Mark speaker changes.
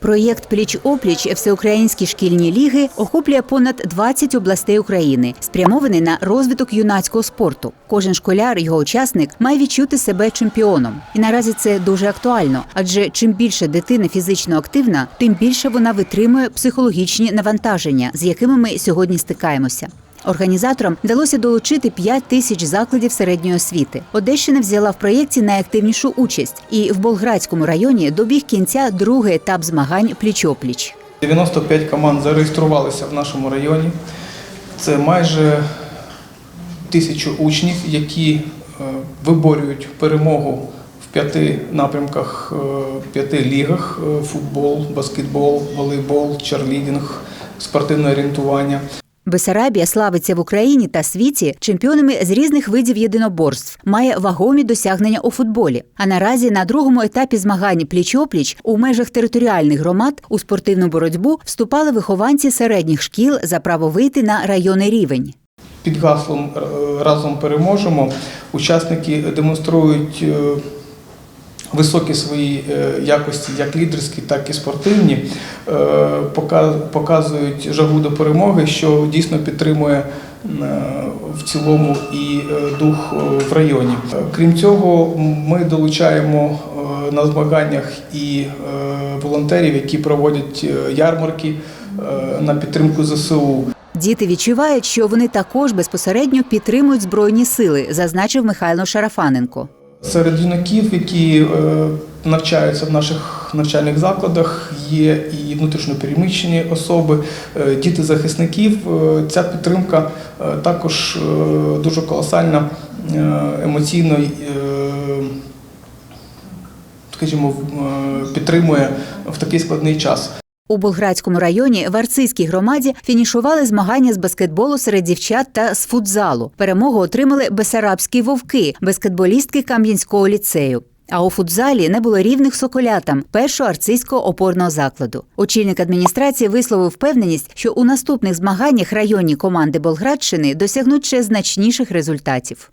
Speaker 1: Проєкт Пліч опліч Всеукраїнські шкільні ліги охоплює понад 20 областей України, спрямований на розвиток юнацького спорту. Кожен школяр, його учасник, має відчути себе чемпіоном. І наразі це дуже актуально, адже чим більше дитина фізично активна, тим більше вона витримує психологічні навантаження, з якими ми сьогодні стикаємося. Організаторам вдалося долучити 5 тисяч закладів середньої освіти. Одещина взяла в проєкті найактивнішу участь, і в Болградському районі добіг кінця другий етап змагань пліч-опліч.
Speaker 2: 95 команд зареєструвалися в нашому районі. Це майже тисячу учнів, які е, виборюють перемогу в п'яти напрямках, е, п'яти лігах: е, футбол, баскетбол, волейбол, черлідінг, спортивне орієнтування.
Speaker 1: Бесарабія славиться в Україні та світі чемпіонами з різних видів єдиноборств, має вагомі досягнення у футболі. А наразі на другому етапі змагань пліч-опліч у межах територіальних громад у спортивну боротьбу вступали вихованці середніх шкіл за право вийти на районний рівень.
Speaker 2: Під гаслом разом переможемо. Учасники демонструють е, високі свої е, якості, як лідерські, так і спортивні, Е, показують жагу до перемоги, що дійсно підтримує е, в цілому і дух в районі. Крім цього, ми долучаємо на змаганнях і волонтерів, які проводять ярмарки на підтримку ЗСУ.
Speaker 1: Діти відчувають, що вони також безпосередньо підтримують збройні сили, зазначив Михайло Шарафаненко.
Speaker 2: Серед юнаків, які е, навчаються в наших навчальних закладах, є і внутрішньопереміщені особи, е, діти захисників. Е, Ця підтримка також дуже колосальна, емоційно, скажімо, підтримує в такий складний час.
Speaker 1: У Болградському районі в Арцизькій громаді фінішували змагання з баскетболу серед дівчат та з футзалу. Перемогу отримали бесарабські вовки, баскетболістки Кам'янського ліцею. А у футзалі не було рівних соколятам першого арцизького опорного закладу. Очільник адміністрації висловив впевненість, що у наступних змаганнях районні команди Болградщини досягнуть ще значніших результатів.